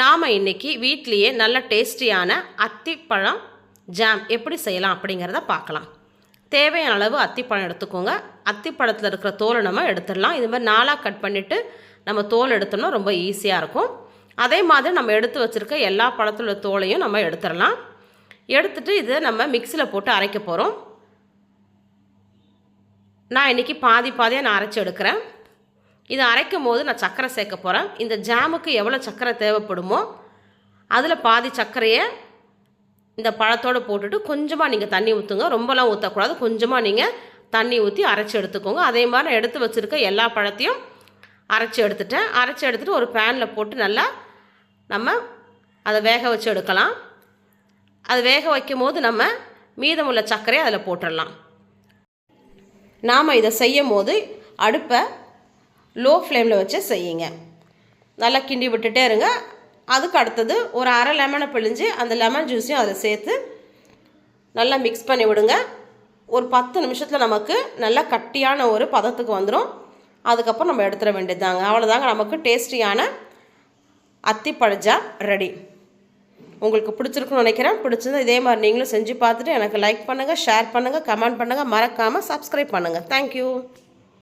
நாம் இன்றைக்கி வீட்லேயே நல்ல டேஸ்டியான அத்திப்பழம் ஜாம் எப்படி செய்யலாம் அப்படிங்கிறத பார்க்கலாம். தேவையான அளவு அத்திப்பழம் எடுத்துக்கோங்க. அத்திப்பழத்தில் இருக்கிற தோலை நம்ம எடுத்துடலாம். இது மாதிரி நாளாக கட் பண்ணிவிட்டு நம்ம தோல் எடுத்தோம்னா ரொம்ப ஈஸியாக இருக்கும். அதே மாதிரி நம்ம எடுத்து வச்சுருக்க எல்லா பழத்தில் உள்ள தோலையும் நம்ம எடுத்துடலாம். எடுத்துட்டு இதை நம்ம மிக்சியில் போட்டு அரைக்க போகிறோம் நான் இன்றைக்கி பாதி பாதியாக நான் அரைச்சி எடுக்கிறேன். இதை அரைக்கும் போது நான் சர்க்கரை சேர்க்க போகிறேன் இந்த ஜாமுக்கு எவ்வளோ சர்க்கரை தேவைப்படுமோ அதில் பாதி சர்க்கரையை இந்த பழத்தோடு போட்டுட்டு கொஞ்சமாக நீங்கள் தண்ணி ஊற்றுங்க ரொம்பலாம் ஊற்றக்கூடாது கொஞ்சமாக நீங்கள் தண்ணி ஊற்றி அரைச்சி எடுத்துக்கோங்க. அதே மாதிரி நான் எடுத்து வச்சுருக்க எல்லா பழத்தையும் அரைச்சி எடுத்துட்டேன். அரைச்சி எடுத்துகிட்டு ஒரு பேனில் போட்டு நல்லா நம்ம அதை வேக வச்சு எடுக்கலாம். அது வேக வைக்கும் போது நம்ம மீதமுள்ள சர்க்கரையை அதில் போட்டுடலாம் நாம் இதை செய்யும் போது அடுப்பை லோ ஃப்ளேமில் வச்சு செய்யுங்க. நல்லா கிண்டி விட்டுட்டே இருங்க. அதுக்கு அடுத்தது ஒரு அரை லெமனை பிழிஞ்சு அந்த லெமன் ஜூஸையும் அதில் சேர்த்து நல்லா மிக்ஸ் பண்ணி விடுங்க. ஒரு பத்து நிமிஷத்தில் நமக்கு நல்லா கட்டியான ஒரு பதத்துக்கு வந்துடும் அதுக்கப்புறம் நம்ம எடுத்துட வேண்டியதுதாங்க. அவ்வளோதாங்க நமக்கு டேஸ்டியான அத்தி பழஜா ரெடி. உங்களுக்கு பிடிச்சிருக்குன்னு நினைக்கிறேன். பிடிச்சது இதே மாதிரி நீங்களும் செஞ்சு பார்த்துட்டு எனக்கு லைக் பண்ணுங்கள் ஷேர் பண்ணுங்கள் கமெண்ட் பண்ணுங்கள் மறக்காமல் சப்ஸ்கிரைப் பண்ணுங்கள் தேங்க்யூ